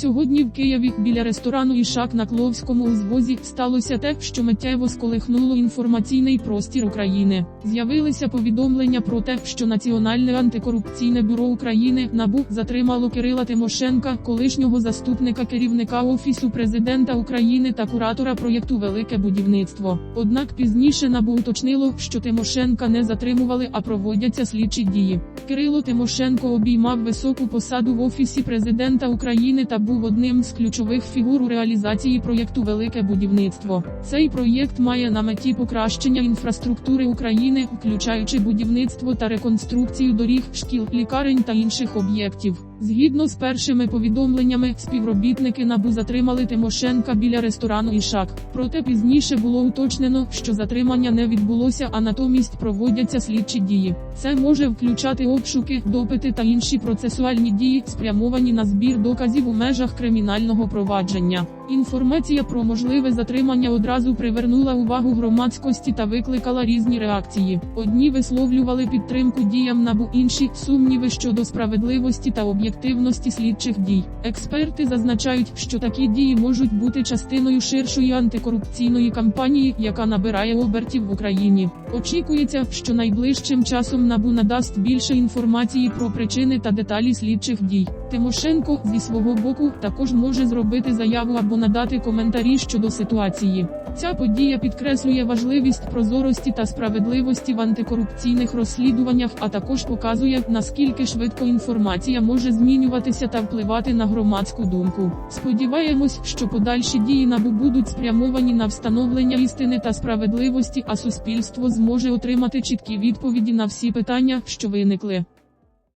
Сьогодні в Києві біля ресторану Ішак на Кловському узвозі сталося те, що миттєво сколихнуло інформаційний простір України. З'явилися повідомлення про те, що Національне антикорупційне бюро України НАБУ затримало Кирила Тимошенка, колишнього заступника керівника офісу президента України та куратора проєкту Велике будівництво. Однак пізніше НАБУ уточнило, що Тимошенка не затримували, а проводяться слідчі дії. Кирило Тимошенко обіймав високу посаду в офісі президента України та був одним з ключових фігур у реалізації проєкту Велике будівництво. Цей проєкт має на меті покращення інфраструктури України, включаючи будівництво та реконструкцію доріг, шкіл, лікарень та інших об'єктів. Згідно з першими повідомленнями, співробітники НАБУ затримали Тимошенка біля ресторану Ішак. Проте пізніше було уточнено, що затримання не відбулося, а натомість проводяться слідчі дії. Це може включати обшуки, допити та інші процесуальні дії, спрямовані на збір доказів у межах кримінального провадження. Інформація про можливе затримання одразу привернула увагу громадськості та викликала різні реакції. Одні висловлювали підтримку діям НАБУ, інші сумніви щодо справедливості та об'єктивності слідчих дій. Експерти зазначають, що такі дії можуть бути частиною ширшої антикорупційної кампанії, яка набирає обертів в Україні. Очікується, що найближчим часом НАБУ надасть більше інформації про причини та деталі слідчих дій. Тимошенко зі свого боку також може зробити заяву або надати коментарі щодо ситуації. Ця подія підкреслює важливість прозорості та справедливості в антикорупційних розслідуваннях, а також показує, наскільки швидко інформація може змінюватися та впливати на громадську думку. Сподіваємось, що подальші дії НАБУ будуть спрямовані на встановлення істини та справедливості, а суспільство зможе отримати чіткі відповіді на всі питання, що виникли.